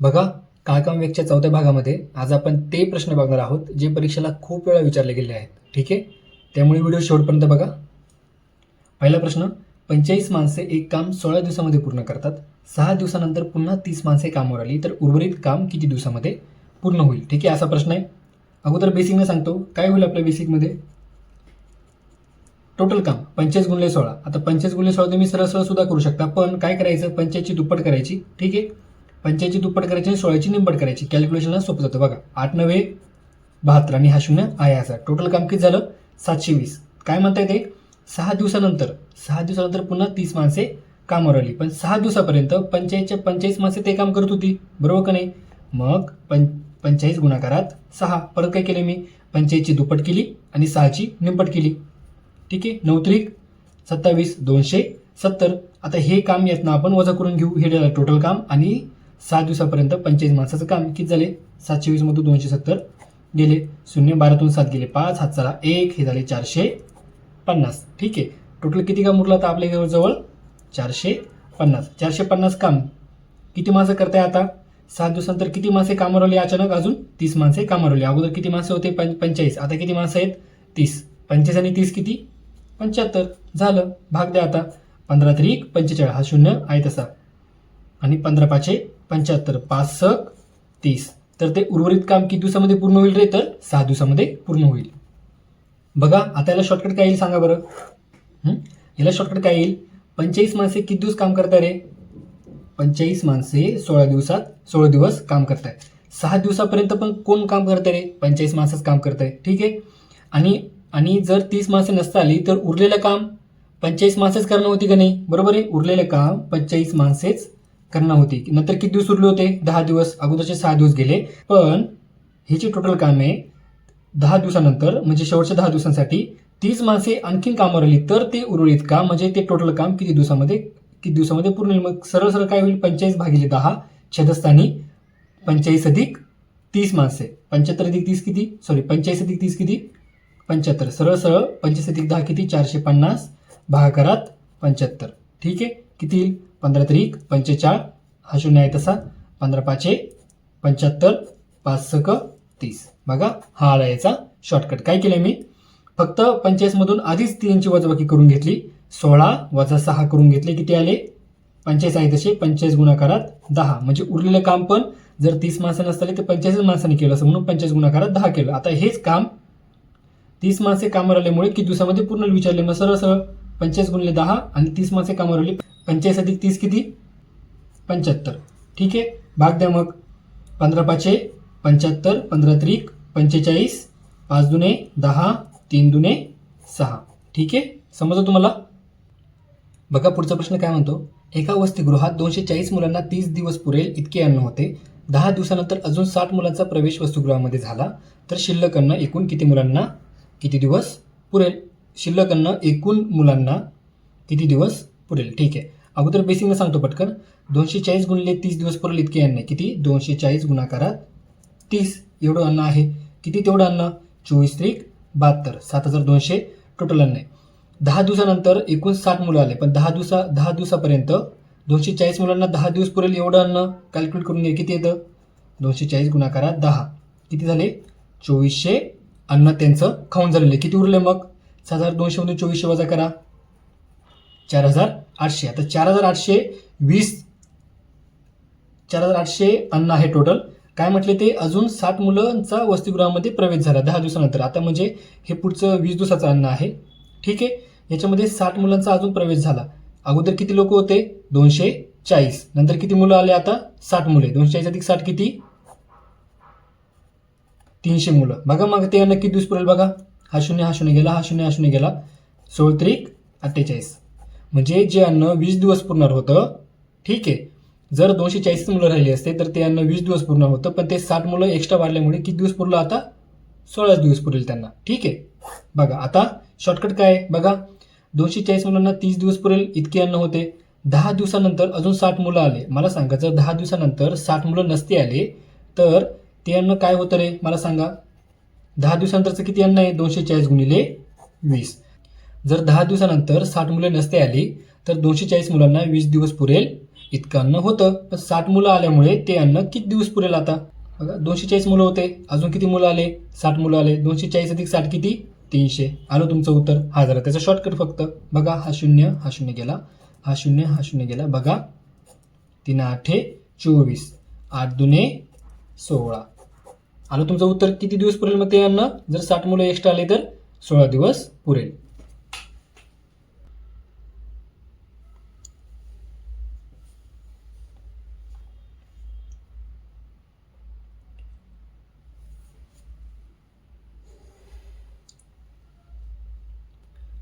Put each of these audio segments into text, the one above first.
बघा काळकाम वेगच्या चौथ्या भागामध्ये आज आपण ते प्रश्न बघणार आहोत जे परीक्षेला खूप वेळा विचारले गेले आहेत. ठीक आहे? त्यामुळे व्हिडिओ शेवटपर्यंत बघा. पहिला प्रश्न पंचेचाळीस माणसे एक काम सोळा दिवसामध्ये पूर्ण करतात. सहा दिवसानंतर पुन्हा तीस माणसे कामावर आली तर उर्वरित काम किती दिवसामध्ये पूर्ण होईल? ठीक आहे असा प्रश्न आहे. अगोदर बेसिकने सांगतो काय होईल आपल्या बेसिकमध्ये टोटल काम पंचेचाळीस गुणले सोळा. आता पंचेचाळीस गुणले सोळा तुम्ही सरळ सरळ सुद्धा करू शकता पण काय करायचं? पंचायतची दुप्पट करायची. ठीक आहे? पंचायतची दुप्पट करायची आणि सोळाची निंबट करायची. कॅल्क्युलेशनला सोपं जातं. बघा आठ नव्हे बहात्तर आणि हा शून्य आहे असा. टोटल काम किती झालं? सातशे वीस. काय म्हणता येते सहा दिवसानंतर सहा दिवसानंतर पुन्हा तीस माणसे कामावर आली. पण सहा दिवसापर्यंत पंचायतच्या पंचेचाळीस माणसे ते काम करत होती. बरोबर का नाही? मग पं पंचेचाळीस गुणाकारात सहा. परत काय केले मी? पंचायतची दुप्पट केली आणि सहाची निंपट केली. ठीक आहे? नवत्रिक सत्तावीस दोनशे सत्तर. आता हे काम यातनं आपण वजा करून घेऊ. हे टोटल काम आणि सहा दिवसापर्यंत पंचेचाळीस माणसाचं काम किती झाले? सातशे वीसमधून दोनशे सत्तर गेले. शून्य बारातून सात गेले पाच हात चला एक हे झाले चारशे पन्नास. ठीक आहे. टोटल किती काम उरलं आता आपल्या जवळ? चारशे पन्नास. चारशे पन्नास काम. किती माणसं करताय आता? सात दिवसानंतर किती माणसे कामावर आली अचानक अजून? तीस माणसे कामावर आली अगोदर किती माणसं होते? पं पंचेचाळीस. आता किती माणसं आहेत? तीस. पंचेचाळीस आणि तीस किती? पंच्याहत्तर. झालं. भाग द्या आता. पंधरा त्रिक पंचेचाळीस. हा शून्य आहे तसा. आणि पंधरा पाचशे पंच्याहत्तर पाच सक तीस. तर ते उर्वरित काम किती दिवसामध्ये पूर्ण होईल रे? तर सहा दिवसामध्ये पूर्ण होईल. बघा आता याला शॉर्टकट काय येईल सांगा बरं. याला शॉर्टकट काय येईल? पंचेचाळीस माणसे किती दिवस काम करताय रे? पंचेचाळीस माणसे सोळा दिवसात सोळा दिवस काम करताय सहा दिवसापर्यंत पण कोण काम करतंय रे? पंचेचाळीस माणसंच काम करताय. ठीक आहे? आणि आणि जर तीस माणसं नसता आली तर उरलेलं काम पंचेचाळीस माणसेच करणं होती का नाही? बरोबर आहे? उरलेलं काम पंचेचाळीस माणसेच करणं होती. नंतर किती दिवस उरले होते? दहा दिवस. अगोदरचे सहा दिवस गेले. पण हे जे टोटल काम आहे दहा दिवसानंतर म्हणजे शेवटच्या दहा दिवसांसाठी तीस माणसे आणखीन कामावर आली तर ते उर्वरित काम म्हणजे ते टोटल काम किती दिवसामध्ये किती दिवसामध्ये पूर्ण होईल? मग सरळ सरळ काय होईल? पंचेचाळीस भागिले दहा छेदस्थानी पंचेचाळीस अधिक तीस माणसे. पंच्याहत्तर अधिक तीस किती? सॉरी पंचेचाळीस अधिक तीस किती? पंच्याहत्तर. सरळ सरळ पंचवीस अधिक दहा किती? चारशे पन्नास. भागाकारात पंच्याहत्तर. ठीक आहे? किती? येईल पंधरा त्रिक पंचेचाळ. हा शून्य आहे तसा. पंधरा पाचे पंच्याहत्तर पाच सक तीस. बघा हा आला याचा शॉर्टकट काय केलं मी? फक्त पंचेचाळीसमधून आधीच तीनची वजाबाकी करून घेतली. सोळा वजा सहा करून घेतले. किती आले? पंचेचाळीस आहे तसे. पंचेचाळीस गुणाकारात दहा. म्हणजे उरलेलं काम पण जर तीस माणसं नसताले तर पंचेचाळीस माणसांनी केलं असं म्हणून पंचेचाळीस गुणाकारात दहा केलं. आता हेच काम तीस माणसे कामावर आल्यामुळे किती दिवसामध्ये पूर्ण विचारले? मग सरळ सरळ. पंचेचाळीस गुणले दहा आणि तीस मासे कामावर पंचेस अधिक तीस किती? पंच्याहत्तर. ठीक आहे? भाग द्या मग. पंधरा पाचशे पंच्याहत्तर पंधरा त्रिक पंचेचाळीस पाच दुने दहा तीन दुने सहा. ठीक आहे? समजलं तुम्हाला? बघा पुढचा प्रश्न काय म्हणतो? एका वसतिगृहात दोनशे चाळीस मुलांना तीस दिवस पुरेल इतके अन्न होते. दहा दिवसानंतर अजून साठ मुलांचा प्रवेश वसतिगृहामध्ये झाला. तर शिल्लक अन्न एकूण किती मुलांना किती दिवस पुरेल? शिल्लक अन्न एकूण मुलांना किती दिवस पुरेल? ठीक आहे. अगोदर बेसिकनं सांगतो पटकन. दोनशे चाळीस गुणले तीस दिवस पुरेल इतके अन्न. आहे. किती? दोनशे चाळीस गुणाकारात तीस. एवढं अन्न आहे. किती? तेवढं अन्न. चोवीस त्रिक बहात्तर. सात हजार दोनशे टोटल अन्न आहे. दहा दिवसानंतर एकूण साठ मुलं आले. पण दहा दिवसा दहा दिवसापर्यंत दोनशे चाळीस मुलांना दहा दिवस पुरेल एवढं अन्न. कॅल्क्युलेट करून घे. किती येतं? दोनशे चाळीस गुणाकारात दहा. किती झाले? चोवीसशे अन्न त्यांचं खाऊन झालेलं आहे. किती उरले मग? सात हजार दोनशेमधून चोवीसशे वजा करा. चार हजार आठशे. आता चार हजार आठशे वीस चार हजार आठशे अन्न आहे टोटल काय म्हटले ते? अजून साठ मुलांचा वसतिगृहामध्ये प्रवेश झाला दहा दिवसानंतर. आता म्हणजे हे पुढचं वीस दिवसाचं अन्न आहे. ठीक आहे? याच्यामध्ये साठ मुलांचा अजून प्रवेश झाला. अगोदर किती लोक होते? दोनशे चाळीस. नंतर किती मुलं आले आता? साठ मुले दोनशे चाळीस अधिक साठ किती? तीनशे मुलं. बघा मग ते अन्न किती दिवस पुरेल बघा. हा शून्य हा शून्य गेला हा शून्य हा शून्य गेला. सोळ त्रिक अठ्ठेचाळीस. म्हणजे जे अन्न वीस दिवस पुरणार होतं ठीक आहे. जर दोनशे चाळीस मुलं राहिली असते तर ते अन्न वीस दिवस पूर्ण होतं पण ते साठ मुलं एक्स्ट्रा वाढल्यामुळे किती दिवस पुरलं आता? सोळाच दिवस पुरेल त्यांना ठीक आहे. बघा आता शॉर्टकट काय आहे? बघा दोनशे चाळीस मुलांना तीस दिवस पुरेल इतके अन्न होते. दहा दिवसानंतर अजून साठ मुलं आले. मला सांगा जर दहा दिवसानंतर साठ मुलं नसते आले तर ते अन्न काय होतं रे? मला सांगा. दहा दिवसानंतरचं किती अन्न आहे? दोनशे चाळीस गुणिले वीस. जर दहा दिवसानंतर साठ मुलं नसते आली तर दोनशे चाळीस मुलांना वीस दिवस पुरेल इतकं अन्न होतं. पण साठ मुलं आल्यामुळे ते अन्न किती दिवस पुरेल आता? बघा दोनशे चाळीस मुलं होते अजून किती मुलं आले? साठ मुलं आले. दोनशे चाळीस अधिक साठ किती? तीनशे. आलं तुमचं उत्तर? हा जरा त्याचं शॉर्टकट फक्त. बघा हा शून्य हा शून्य गेला. हा शून्य हा शून्य गेला. बघा. तीन आठे चोवीस. आठ दुने सोळा. आलं तुमचं उत्तर किती दिवस पुरेल मग ते अन्न जर साठ मुलं एक्स्ट्रा आले तर सोळा दिवस पुरेल.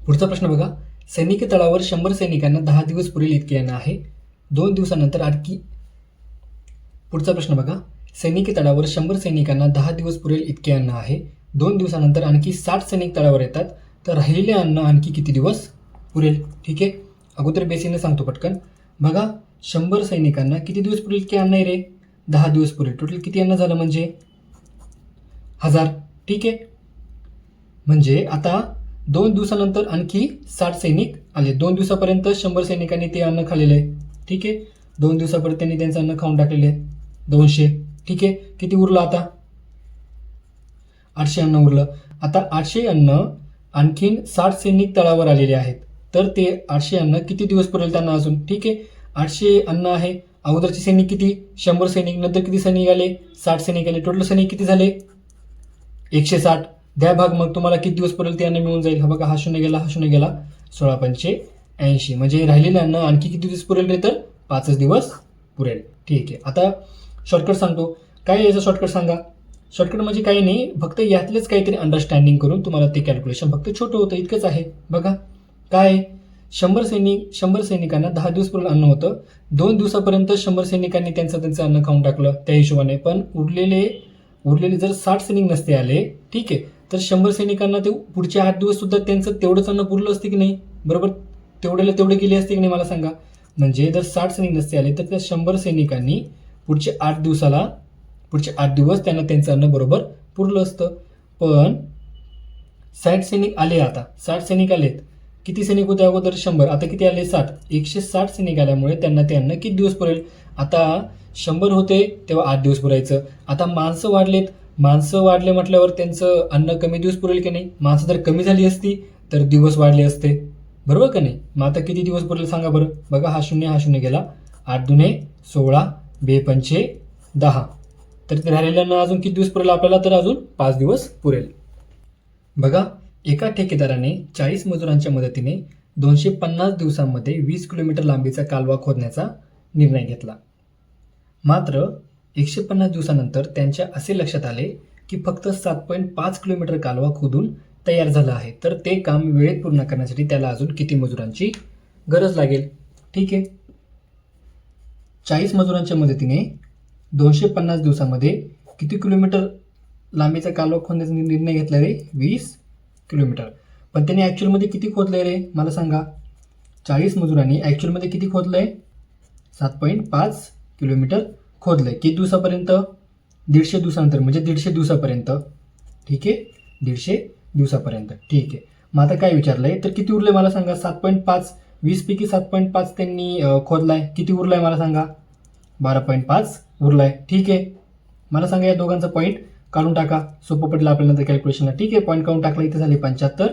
पुढचा प्रश्न बघा. सैनिकी तळावर शंभर सैनिकांना दहा दिवस पुरेल इतके यांना आहे. दोन दिवसानंतर आणखी पुढचा प्रश्न बघा. सैनिकी तळावर शंभर सैनिकांना दहा दिवस पुरेल इतके अन्न आहे. दोन दिवसानंतर आणखी साठ सैनिक तळावर येतात. तर राहिलेले अन्न आणखी किती दिवस पुरेल? ठीक आहे? अगोदर बेसिकने सांगतो पटकन. बघा शंभर सैनिकांना किती दिवस पुरेल इतके अन्न आहे रे? दहा दिवस पुरेल. टोटल किती अन्न झालं म्हणजे? हजार. ठीक आहे? म्हणजे आता दोन दिवसानंतर आणखी साठ सैनिक आले. दोन दिवसापर्यंत शंभर सैनिकांनी ते अन्न खाल्लेलं आहे. ठीक आहे? दोन दिवसापर्यंत त्यांनी त्यांचं अन्न खाऊन टाकलेले आहे. दोनशे. ठीक आहे? किती उरलं आता? आठशे अन्न उरलं. आता आठशे अन्न आणखीन साठ सैनिक तळावर आलेले आहेत. तर ते आठशे अन्न किती दिवस पुरेल त्यांना अजून? ठीक आहे? आठशे अन्न आहे. अगोदरचे सैनिक किती? शंभर सैनिक. नंतर किती सैनिक आले? साठ सैनिक आले. टोटल सैनिक किती झाले? एकशे साठ. द्या भाग मग. तुम्हाला किती दिवस पुरेल ते अन्न मिळून जाईल? हा बघा हा शून्य गेला हा शून्य गेला. सोळा पंचे ऐंशी. म्हणजे राहिलेलं अन्न आणखी किती दिवस पुरेल रे तर? पाचच दिवस पुरेल. ठीक आहे. आता शॉर्टकट सांगतो. काय याचं शॉर्टकट सांगा? शॉर्टकट म्हणजे काही नाही फक्त यातलेच काहीतरी अंडरस्टँडिंग करून तुम्हाला ते कॅल्क्युलेशन फक्त छोटं होतं इतकंच आहे. बघा. काय आहे? शंभर सैनिक शंभर सैनिकांना दहा दिवसपूर्वी अन्न होतं. दोन दिवसापर्यंत शंभर सैनिकांनी त्यांचं त्यांचं अन्न खाऊन टाकलं त्या हिशोबाने. पण उरलेले उरलेले जर साठ सैनिक नसते आले ठीक आहे तर शंभर सैनिकांना ते पुढचे आठ दिवस सुद्धा त्यांचं तेवढंच अन्न पुरलं असते की नाही? बरोबर? तेवढ्याला तेवढे गेले असते की नाही मला सांगा. म्हणजे जर साठ सैनिक नसते आले तर त्या शंभर सैनिकांनी पुढचे आठ दिवसाला पुढचे आठ दिवस त्यांना त्यांचं अन्न बरोबर पुरलं असतं. पण साठ सैनिक आले आता. साठ सैनिक आलेत. किती सैनिक होते अगोदर? शंभर. आता किती आले? साठ एकशे साठ सैनिक आल्यामुळे त्यांना ते अन्न किती दिवस पुरेल? आता शंभर होते तेव्हा आठ दिवस पुरायचं. आता माणसं वाढलेत. माणसं वाढले म्हटल्यावर त्यांचं अन्न कमी दिवस पुरेल की नाही? माणसं जर कमी झाली असती तर दिवस वाढले असते. बरोबर का नाही? मग आता किती दिवस पुरेल सांगा बरं. बघा हा शून्य हा शून्य गेला. आठ दुने सोळा बेपंचे दहा. तर ते राहिलेल्यांना अजून किती दिवस पुरेल आपल्याला? तर अजून पाच दिवस पुरेल. बघा एका ठेकेदाराने चाळीस मजुरांच्या मदतीने दोनशे पन्नास दिवसांमध्ये वीस किलोमीटर लांबीचा कालवा खोदण्याचा निर्णय घेतला. मात्र एकशे पन्नास दिवसानंतर त्यांच्या असे लक्षात आले की फक्त सात पॉईंट पाच किलोमीटर कालवा खोदून तयार झाला आहे. तर ते काम वेळेत पूर्ण करण्यासाठी त्याला अजून किती मजुरांची गरज लागेल? ठीक आहे. चाळीस मजुरांच्या मदतीने दोनशे पन्नास दिवसामध्ये किती किलोमीटर लांबीचा कालवा खोदण्याचा निर्णय घेतला रे? वीस किलोमीटर. पण त्यांनी ॲक्च्युअलमध्ये किती खोदलंय रे? मला सांगा. चाळीस मजुरांनी ॲक्च्युअलमध्ये किती खोदलंय? सात पॉईंट पाच किलोमीटर खोदलंय. किती दिवसापर्यंत? दीडशे दिवसानंतर म्हणजे दीडशे दिवसापर्यंत. ठीक आहे? दीडशे दिवसापर्यंत. ठीक आहे. मग आता काय विचारलंय? तर किती उरलंय? मला सांगा. सात पॉईंट पाच वीसपैकी सात पॉईंट पाच त्यांनी खोदला खोदलाय. किती उरलाय मला सांगा? बारा पॉईंट पाच उरलाय. ठीक आहे. मला सांगा या दोघांचा पॉईंट काढून टाका. सोपं पडलं आपल्याला नंतर कॅल्क्युलेशनला ठीक आहे. पॉईंट काढून टाकला. इथे झाले पंच्याहत्तर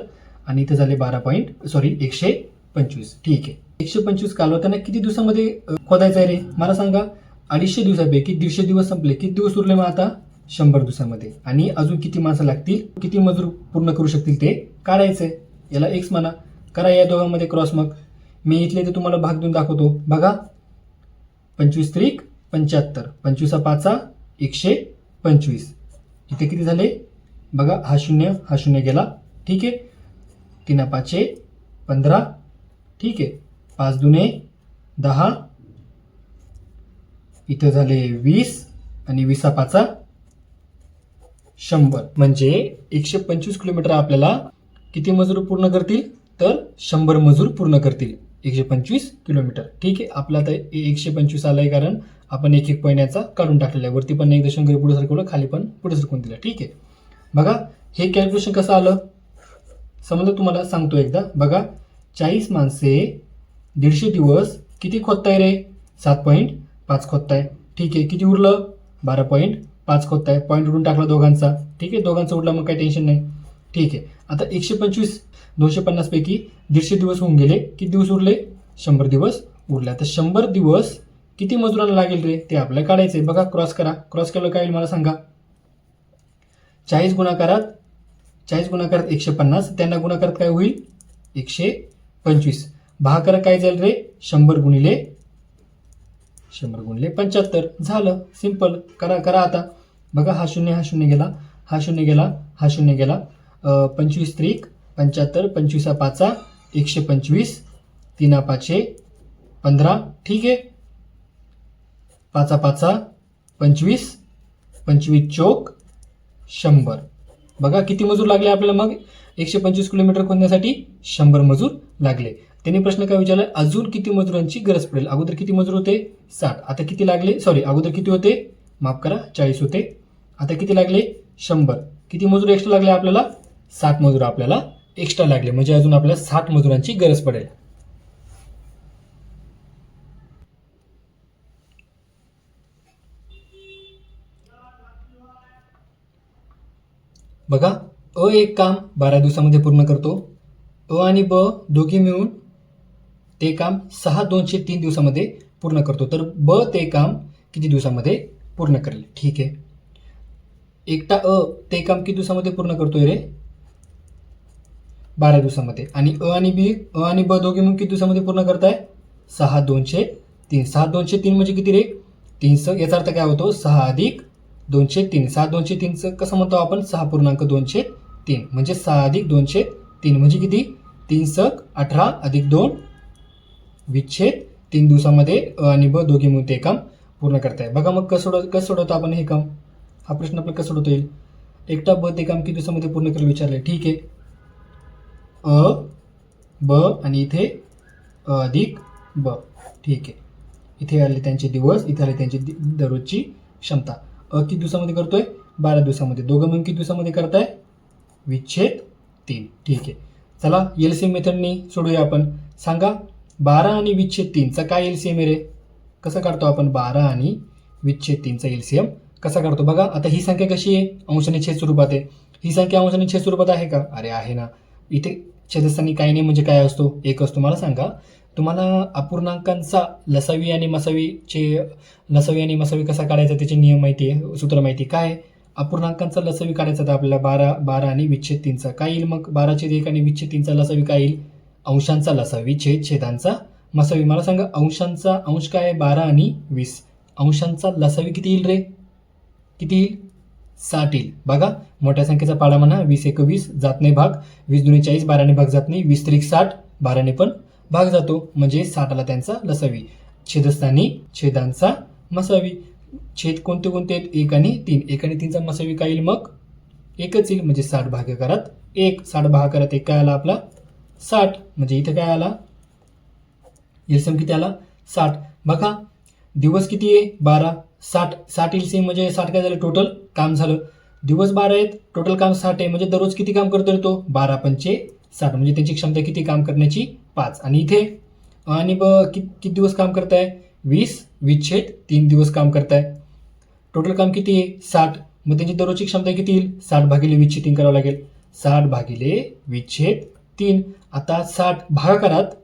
आणि इथे झाले बारा पॉईंट सॉरी एकशे पंचवीस. ठीक आहे. एकशे पंचवीस कालवताना किती दिवसामध्ये खोदायचं आहे रे? मला सांगा. अडीचशे दिवसापैकी दीडशे दिवस संपले. किती दिवस उरले मग आता? शंभर दिवसामध्ये. आणि अजून किती माणसं लागतील? किती मजूर पूर्ण करू शकतील ते? काढायचं आहे याला एक्स म्हणा. करा या दोघांमध्ये क्रॉस मग. मी इथले ते तुम्हाला भाग देऊन दाखवतो. बघा. पंचवीस त्रिक पंच्याहत्तर. पंचवीसा पाचा एकशे पंचवीस. इथे किती झाले? बघा हा शून्य हा शून्य गेला. ठीक आहे. तीन पाचशे पंधरा. ठीक आहे. पाच दुने दहा. इथं झाले वीस आणि विसा पाचा शंभर. म्हणजे एकशे पंचवीस किलोमीटर आपल्याला किती मजूर पूर्ण करतील? तर शंभर मजूर पूर्ण करतील. एकशे पंचवीस किलोमीटर. ठीक आहे? आपला आता ए- एकशे पंचवीस आलाय कारण आपण एक एक पॉईंट याचा काढून टाकलेला आहे. वरती पण एक दशांक पुढे सरकवलं खाली पण पुढे सरकवून दिलं. ठीक आहे? बघा हे कॅल्क्युलेशन कसं आलं? समजा तुम्हाला सांगतो एकदा. बघा चाळीस माणसे दीडशे दिवस किती खोदताय रे? सात पॉईंट पाच खोदताय. ठीक आहे? किती उरलं? बारा पॉईंट पाच खोदताय. पॉईंट उडून टाकला दोघांचा. ठीक आहे? दोघांचा उरला मग काही टेन्शन नाही. ठीक आहे. आता एकशे पंचवीस दोनशे पन्नासपैकी दीडशे दिवस होऊन गेले. किती दिवस उरले? शंभर दिवस उरले. आता शंभर दिवस किती मजुरांना लागेल रे? ते आपल्याला काढायचे बघा क्रॉस करा. क्रॉस केलं काय मला सांगा. चाळीस गुणाकारात चाळीस गुणाकारात एकशे पन्नास. त्यांना गुणाकारात काय होईल? एकशे पंचवीस. भाकर काय जाईल रे? शंभर गुणिले शंभर गुणिले पंच्याहत्तर. झालं. सिंपल करा करा आता. बघा हा शून्य हा शून्य गेला. हा शून्य गेला. हा शून्य गेला. पंचवीस त्रिक पंच्याहत्तर पंचवीसा पाचा एकशे पंचवीस तीना पाचशे पंधरा ठीक आहे? पाचा पाचा पंचवीस पंचवीस चोक शंभर. बघा किती मजूर लागले आपल्याला मग? एकशे पंचवीस किलोमीटर खोदण्यासाठी शंभर मजूर लागले. त्यांनी प्रश्न काय विचारला? अजून किती मजुरांची गरज पडेल? अगोदर किती मजूर होते? साठ. आता किती लागले? सॉरी अगोदर किती होते? माफ करा चाळीस होते. आता किती लागले? शंभर. किती मजूर एक्स्ट्रा लागले आपल्याला? सात मजूर आपल्याला एक्स्ट्रा लागले. म्हणजे अजून आपल्याला सात मजुरांची गरज पडेल. बघा अ एक काम बारा दिवसामध्ये पूर्ण करतो. अ आणि ब दोघी मिळून ते काम सहा दोनशे तीन दिवसामध्ये पूर्ण करतो. तर ब ते काम किती दिवसामध्ये पूर्ण करेल? ठीक आहे. एकटा अ ते काम किती दिवसामध्ये पूर्ण करतोय रे? बारा दिवसामध्ये. आणि अ आणि बी अ आणि ब दोघे मग किती दिवसामध्ये पूर्ण करताय? सहा दोनशे तीन. सहा दोनशे तीन म्हणजे किती रे? तीन स याचा अर्थ काय होतो? सहा अधिक दोनशे तीन. सहा दोनशे तीनचं कसं म्हणतो आपण? सहा पूर्णांक दोनशे तीन. म्हणजे सहा अधिक दोनशे तीन म्हणजे किती? तीन सक अठरा अधिक दोन विच्छेद तीन दिवसामध्ये अ आणि ब दोघे मिळून ते काम पूर्ण करताय. बघा मग कसं सोडव कसं सोडवतो आपण हे काम हा प्रश्न आपल्याला कसं सोडवता येईल? एकटा ब ते काम किती दिवसामध्ये पूर्ण करेल विचारलं ठीक आहे. अ ब आणि इथे अधिक ब. ठीक आहे. इथे आले त्यांचे दिवस इथे आले त्यांची दररोजची क्षमता. अ किती दिवसामध्ये करतोय? बारा दिवसामध्ये. दोघं म्हणून किती दिवसामध्ये करताय? विच्छेद तीन. ठीक आहे. चला एल सी एम मेथडनी सोडूया आपण. सांगा बारा आणि विच्छेद तीनचा काय एल सी एम आहे रे? कसं काढतो आपण? बारा आणि विच्छेद तीनचा एल सी एम कसा काढतो? बघा आता ही संख्या कशी आहे? अंशाने छेद स्वरूपात आहे. ही संख्या अंशाने छेद स्वरूपात आहे का? अरे आहे ना. इथे छेदस्थानी काही नाही म्हणजे काय असतो? एक असतो मला सांगा. तुम्हाला अपूर्णांकांचा लसावी आणि मसावीचे लसावी आणि मसावी कसा काढायचा त्याचे नियम माहिती आहे सूत्र माहिती काय? अपूर्णांकांचा लसावी काढायचा तर आपल्याला बारा बारा आणि विच्छेद तीनचा. काय येईल मग? बारा छेद एक आणि विच्छेद तीनचा लसावी काय येईल? अंशांचा लसावी छेद छेदांचा मसावी. मला सांगा अंशांचा अंश काय आहे? बारा आणि वीस. अंशांचा लसावी किती येईल रे? किती येईल? साठ येईल बघा मोठ्या संख्येचा पाडा म्हणा वीस एकवीस जात नाही भाग. वीस दुने चाळीस बाराने भाग जात नाही वीस त्रिक साठ बाराने पण भाग जातो. म्हणजे साठाला त्यांचा लसावी. छेदस्थानी छेदांचा मसावी. छेद कोणते कोणते आहेत? एक आणि तीन. एक आणि तीनचा मसावी काय येईल मग? एकच येईल. म्हणजे साठ भागाकारात एक. साठ भागाकारात एक काय आला आपला? साठ. म्हणजे इथं काय आला? एलसीएम किती आला? साठ. बघा दिवस किती आहे? बारा. साठ. साठ एलसीएम म्हणजे साठ काय झालं? टोटल काम झालं. दिवस बारा आहेत टोटल काम साठ आहे. म्हणजे दररोज किती काम करतो तो? बारा पंचे साठ. म्हणजे त्यांची क्षमता किती काम करण्याची? पाच. आणि इथे आणि ब कि किती दिवस काम करताय? वीस. विच्छेद तीन दिवस काम करताय. टोटल काम किती आहे? साठ. मग त्यांची दररोजची क्षमता किती येईल? साठ भागिले विच्छेद तीन करावं लागेल. साठ भागिले विच्छेद तीन. आता साठ भागाकारात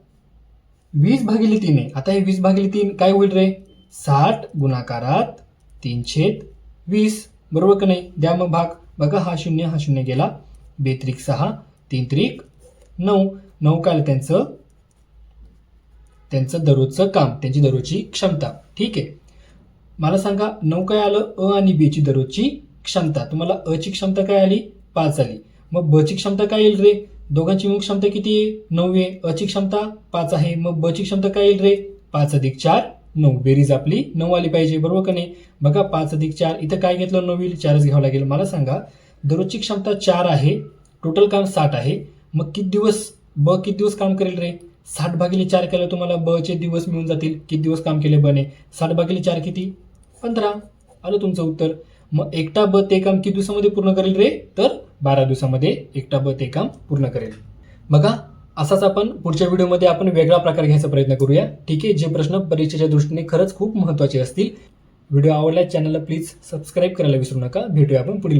वीस भागिले तीन आहे. आता हे वीस भागिले तीन काय होईल रे? साठ गुणाकारात तीन छेद वीस. बरोबर का नाही? द्या मग भाग. बघा हा शून्य हा शून्य गेला. बेत्रिक सहा तीन त्रिक नऊ. नऊ काय आलं त्यांचं? त्यांचं दररोजचं काम त्यांची दररोजची क्षमता. ठीक आहे? मला सांगा नऊ काय आलं? अ आणि बीची दररोजची क्षमता. तुम्हाला अ ची क्षमता काय आली? पाच आली. मग ब ची क्षमता काय येईल रे? दोघांची मिळून क्षमता किती आहे? नऊ आहे. अ ची क्षमता पाच आहे. मग ब ची क्षमता काय येईल रे? पाच अधिक चार. नऊ. बेरीज आपली नऊ आली पाहिजे बरोबर का नाही? बघा पाच अधिक चार. इथं काय घेतलं? नऊ येईल. चारच घ्यावं लागेल. मला सांगा दररोजची क्षमता चार आहे टोटल काम साठ आहे. मग किती दिवस ब किती दिवस काम करेल रे? साठ भागिले चार केलं तुम्हाला ब चे दिवस मिळून जातील. किती दिवस काम केले बने साठ भागिले चार किती? पंधरा. आलं तुमचं उत्तर. मग एकटा ब ते काम किती दिवसामध्ये पूर्ण करेल रे? तर बारा दिवसामध्ये एकटा ब ते काम पूर्ण करेल. बघा असाच आपण पुढच्या व्हिडिओमध्ये आपण वेगळा प्रकार घ्यायचा प्रयत्न करूया. ठीक आहे? जे प्रश्न परीक्षेच्या दृष्टीने खरंच खूप महत्त्वाचे असतील व्हिडिओ आवडल्यास चॅनलला प्लीज सबस्क्राईब करायला विसरू नका. भेटूया आपण पुढील